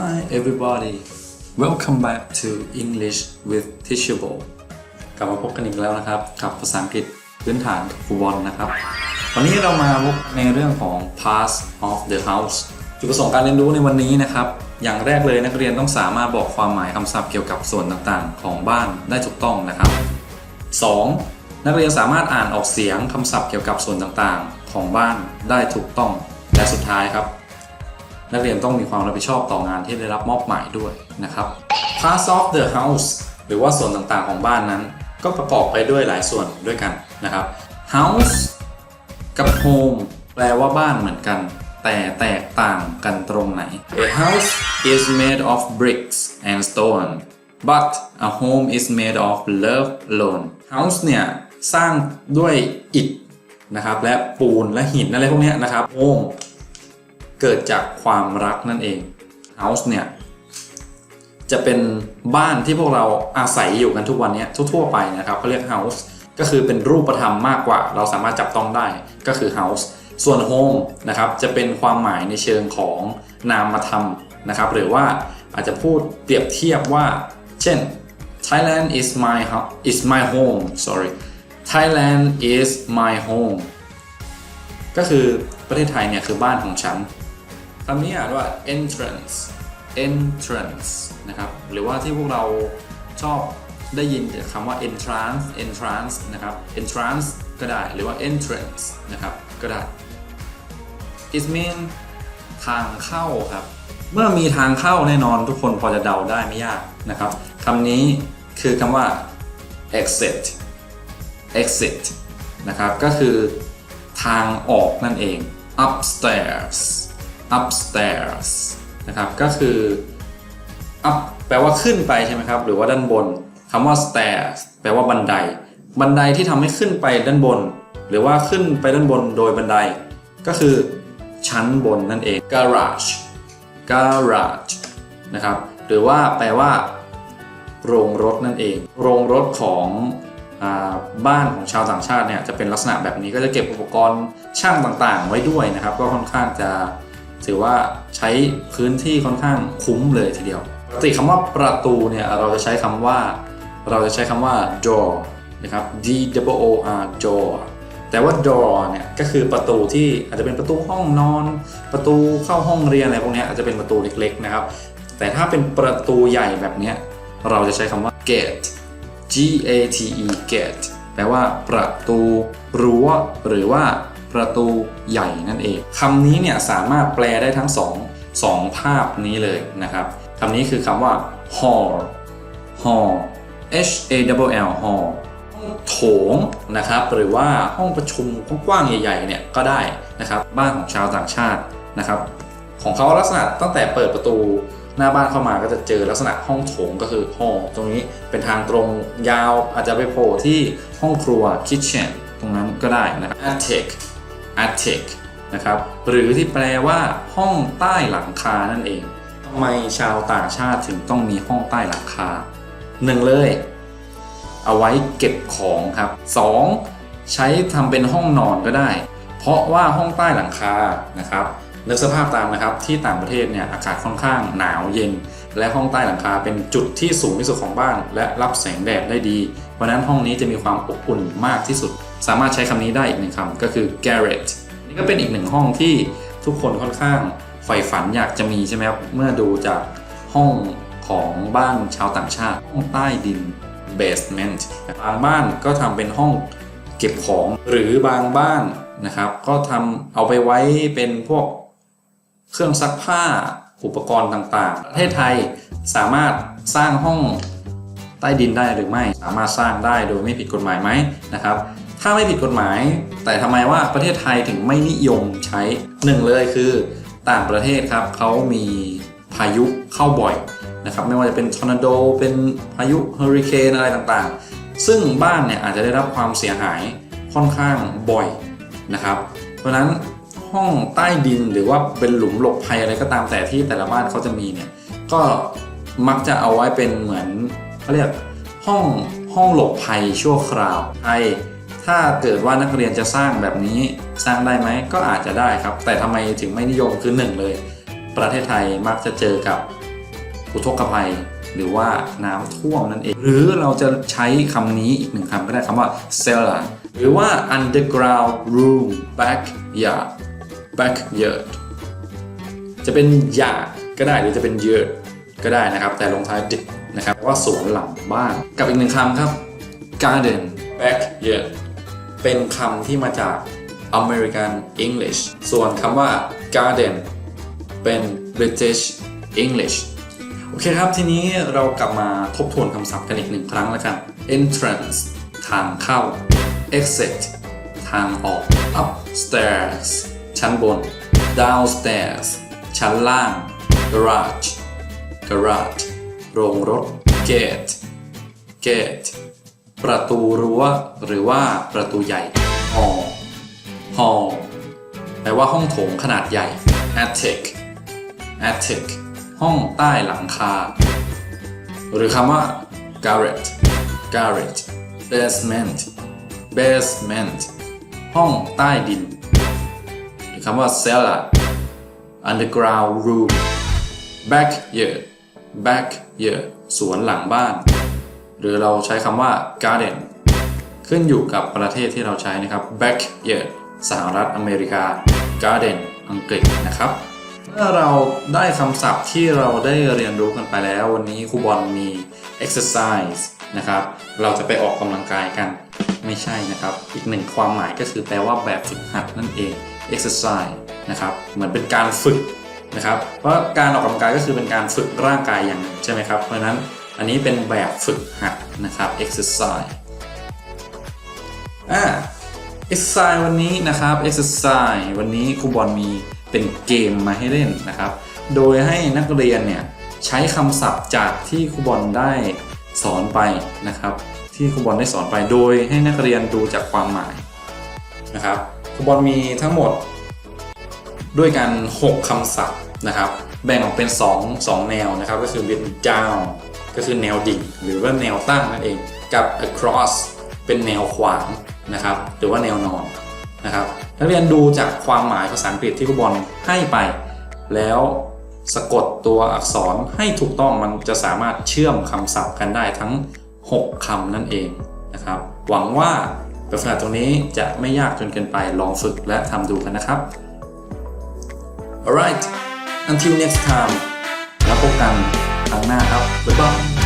Hi everybody welcome back to English with Teachable กลับมาพบกันอีกแล้วนะครับ กับภาษาอังกฤษพื้นฐานฟุตบอลนะครับ วันนี้เรามาพบในเรื่องของ pass of the house จุดประสงค์การเรียนรู้ในวันนี้นะครับ อย่างแรกเลยนักเรียนต้องสามารถบอกความหมายคำศัพท์เกี่ยวกับส่วนต่างๆ ของบ้านได้ถูกต้องนะครับ 2. นักเรียนสามารถอ่านออกเสียงคำศัพท์เกี่ยวกับส่วนต่างๆ ของบ้านได้ถูกต้อง และสุดท้ายครับ นักเรียนต้องมีความรับผิดชอบต่องานที่ได้รับมอบหมายด้วยนะครับ Parts of the house หรือว่าส่วนต่างๆของบ้านนั้น ก็ประกอบไปด้วยหลายส่วนด้วยกันนะครับ house กับ home แปลว่าบ้านเหมือนกัน แต่แตกต่างกันตรงไหน A house is made of bricks and stone but a home is made of love alone house เนี่ยสร้างด้วยอิฐนะครับและปูนและหินอะไรพวกนี้นะครับ home เกิดจากความรักนั่นเอง House เนี่ยจะเป็นบ้านที่พวกเราอาศัยอยู่กันทุกวันนี้ทั่วๆไปนะครับเขาเรียก House ก็คือเป็นรูปธรรมมากกว่า เราสามารถจับต้องได้ก็คือ House ส่วน Home นะครับจะเป็นความหมายในเชิงของนามธรรมนะครับหรือว่าอาจจะพูดเปรียบเทียบว่า เช่น Thailand is my is my home sorry Thailand is my home ก็คือประเทศไทยเนี่ยคือบ้านของฉัน คำนี้อ่านว่า entrance entrance นะครับ หรือว่าที่พวกเราชอบได้ยินจากคำว่า entrance entrance นะครับ entrance ก็ได้ หรือว่า entrance นะครับ ก็ได้ it mean ทางเข้าครับ เมื่อมีทางเข้าแน่นอนทุกคนพอจะเดาได้ไม่ยากนะครับคำนี้คือคำว่า exit exit นะครับ ก็คือทางออกนั่นเอง upstairs upstairs นะครับก็คือ up แปลว่าขึ้นไปใช่ไหมครับหรือว่าด้านบนคำว่า stairs แปลว่าบันได บันไดที่ทำให้ขึ้นไปด้านบน หรือว่าขึ้นไปด้านบนโดยบันได ก็คือชั้นบนนั่นเอง garage garage นะครับหรือว่าแปลว่า โรงรถนั่นเอง โรงรถของอบ้านของชาวต่างชาติเนี่ยจะเป็นลักษณะแบบนี้ก็จะเก็บอุปกรณ์ช่างต่างๆ ไว้ด้วยนะครับ ก็ค่อนข้างจะ ถือว่าใช้พื้นที่ค่อนข้างคุ้มเลยทีเดียวปกติคำว่าประตูเนี่ยเราจะใช้คำว่า เราจะใช้คำว่า door นะครับ D O O R door แต่ว่า door เนี่ยก็คือประตูที่อาจจะเป็นประตูห้องนอน ประตูเข้าห้องเรียนอะไรพวกนี้อาจจะเป็นประตูเล็กๆนะครับ แต่ถ้าเป็นประตูใหญ่แบบนี้เราจะใช้คำว่า gate G A T E gate แปลว่าประตูรั้วหรือว่า ประตูใหญ่นั่นเองคำนี้เนี่ยสามารถแปลได้ทั้งสองสองภาพนี้เลยนะครับคำนี้คือคำว่า hall hall H A W L hall ห้องโถงนะครับหรือว่าห้องประชุมกว้างๆใหญ่ๆเนี่ยก็ได้นะครับบ้านของชาวต่างชาตินะครับของเขาลักษณะตั้งแต่เปิดประตูหน้าบ้านเข้ามาก็จะเจอลักษณะห้องโถงก็คือห้องตรงนี้เป็นทางตรงยาวอาจจะไปโผล่ที่ห้องครัว kitchen ตรงนั้นก็ได้นะครับ attic attic นะครับหรือที่แปลว่าห้องใต้หลังคานั่นเองทำไมชาวต่างชาติถึงต้องมีห้องใต้หลังคาหนึ่งเลย เอาไว้เก็บของครับ 2. ใช้ทำเป็นห้องนอนก็ได้ เพราะว่าห้องใต้หลังคานะครับนึกสภาพตามนะครับที่ต่างประเทศเนี่ยอากาศค่อนข้างหนาวเย็น และห้องใต้หลังคาเป็นจุดที่สูงที่สุดของบ้าน และรับแสงแดดได้ดี เพราะนั้นห้องนี้จะมีความอบอุ่นมากที่สุด สามารถใช้คำนี้ได้อีกหนึ่งคำก็คือ garret นี่ก็เป็นอีกหนึ่งห้องที่ทุกคนค่อนข้างใฝ่ฝันอยากจะมีใช่ไหมครับ เมื่อดูจากห้องของบ้านชาวต่างชาติ ห้องใต้ดิน basement บางบ้านก็ทำเป็นห้องเก็บของหรือบางบ้านนะครับ ก็ทำเอาไปไว้เป็นพวกเครื่องซักผ้าอุปกรณ์ต่างๆ ประเทศไทยสามารถสร้างห้องใต้ดินได้หรือไม่ สามารถสร้างได้โดยไม่ผิดกฎหมายไหมนะครับ ถ้าไม่ผิดกฎหมาย แต่ทำไมว่าประเทศไทยถึงไม่นิยมใช้หนึ่งเลยคือต่างประเทศครับเขามีพายุเข้าบ่อยนะครับไม่ว่าจะเป็นทอร์นาโดเป็นพายุเฮอริเคนอะไรต่างๆ ซึ่งบ้านเนี่ยอาจจะได้รับความเสียหายค่อนข้างบ่อยนะครับ เพราะฉะนั้นห้องใต้ดินหรือว่าเป็นหลุมหลบภัยอะไรก็ตามแต่ที่แต่ละบ้านเขาจะมีเนี่ยก็มักจะเอาไว้เป็นเหมือนเขาเรียกห้องห้องหลบภัยชั่วคราวไทย ถ้าเกิดว่านักเรียนจะสร้างแบบนี้สร้างได้ไหมก็อาจจะได้ครับ แต่ทำไมถึงไม่นิยมคือหนึ่งเลย ประเทศไทยมักจะเจอกับอุทกภัย หรือว่าน้ำท่วมนั่นเอง หรือเราจะใช้คำนี้อีกหนึ่งคำก็ได้คำว่า cellar หรือว่า underground room backyard backyard จะเป็นยาก็ได้หรือจะเป็นเยอะก็ได้นะครับ แต่ลงท้ายดินะครับว่าสวนหลังบ้านกับอีกหนึ่งคำครับ garden backyard เป็นคำที่มาจาก American English ส่วนคำว่า garden เป็น British English โอเคครับ ทีนี้เรากลับมาทบทวนคำศัพท์กันอีกหนึ่งครั้งแล้วกัน entrance ทางเข้า exit ทางออก upstairs ชั้นบน downstairs ชั้นล่าง garage garage โรงรถ gate gate ประตูรั้ว หรือว่าประตูใหญ่ hall hall แปลว่าห้องโถงขนาดใหญ่ attic attic ห้องใต้หลังคา หรือคำว่า garret garret basement basement ห้องใต้ดิน หรือคำว่า cellar underground room backyard backyard สวนหลังบ้าน หรือเราใช้คำว่า garden ขึ้นอยู่กับประเทศที่เราใช้นะครับ backyard สหรัฐอเมริกา garden อังกฤษนะครับเมื่อเราได้คำศัพท์ที่เราได้เรียนรู้กันไปแล้ว วันนี้ครูบอลมี exercise นะครับ เราจะไปออกกำลังกายกันไม่ใช่นะครับ อีกหนึ่งความหมายก็คือแปลว่าแบบฝึกหัดนั่นเอง exercise นะครับ เหมือนเป็นการฝึกนะครับ เพราะการออกกำลังกายก็คือเป็นการฝึกร่างกายอย่างหนึ่งใช่ไหมครับ เพราะฉะนั้น อันนี้เป็นแบบฝึกหัดนะครับ exercise อ่า exercise วันนี้นะครับ exercise วันนี้ครูบอลมีเป็นเกมมาให้เล่นนะครับ โดยให้นักเรียนเนี่ยใช้คำศัพท์จากที่ครูบอลได้สอนไปนะครับ ที่ครูบอลได้สอนไปโดยให้นักเรียนดูจากความหมายนะครับครูบอลมีทั้งหมดด้วยกัน 6คำศัพท์นะครับ แบ่งออกเป็น 2 2 แนวนะครับ ก็คือเป็น down ก็คือแนวดิ่ง หรือว่าแนวตั้งนั่นเอง กับ across เป็นแนวขวางนะครับ หรือว่าแนวนอนนะครับนักเรียนดูจากความหมายภาษาอังกฤษที่ครูบอลให้ไป แล้วสะกดตัวอักษรให้ถูกต้องมันจะสามารถเชื่อมคำศัพท์กันได้ทั้ง 6 คำนั่นเองนะครับ หวังว่าแบบฝึกหัดตรงนี้จะไม่ยากจนเกินไปลองฝึกและทำดูกันนะครับ Alright until next time แล้วพบกัน ครั้งหน้าครับบ๊ายบาย